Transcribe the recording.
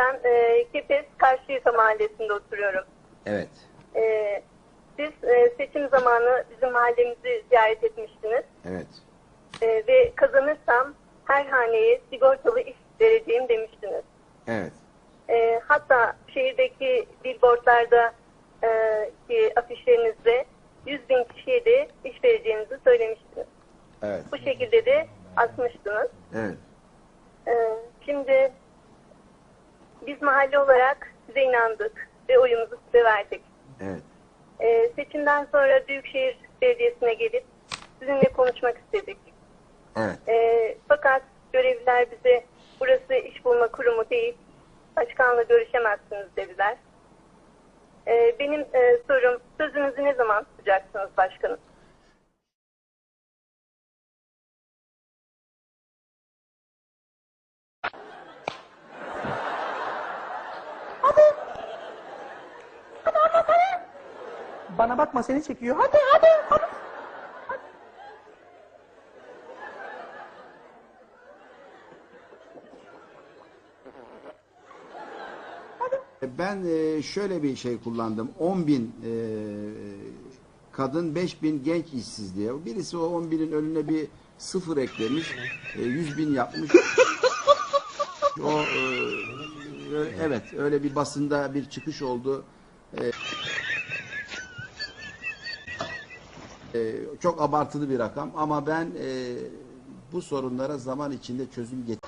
ben e, Kepez Karşıyaka Mahallesi'nde oturuyorum. Evet. E, siz e, seçim zamanı bizim mahallemizi ziyaret etmiştiniz. Evet. E, ve kazanırsam her haneye sigortalı iş vereceğim demiştiniz. Evet. E, hatta şehirdeki billboardlarda e, ki afişlerinizde 100 bin kişiye de iş vereceğinizi söylemiştiniz. Evet. Bu şekilde de asmıştınız. Evet. Ee, şimdi biz mahalle olarak size inandık ve oyumuzu size verdik. Evet. Ee, seçimden sonra Büyükşehir Belediyesi'ne gelip sizinle konuşmak istedik. Evet. Ee, fakat görevliler bize burası iş bulma kurumu değil, başkanla görüşemezsiniz dediler. Ee, benim e, sorum sözünüzü ne zaman tutacaksınız başkanım? Bana bakma seni çekiyor. Hadi hadi hadi. Ben e, şöyle bir şey kullandım. 10 bin e, kadın, 5 bin genç işsiz diye. Birisi o 10 binin önüne bir sıfır eklemiş. E, 100 bin yapmış. O e, evet öyle bir basında bir çıkış oldu. E, çok abartılı bir rakam ama ben e, bu sorunlara zaman içinde çözüm getireceğim.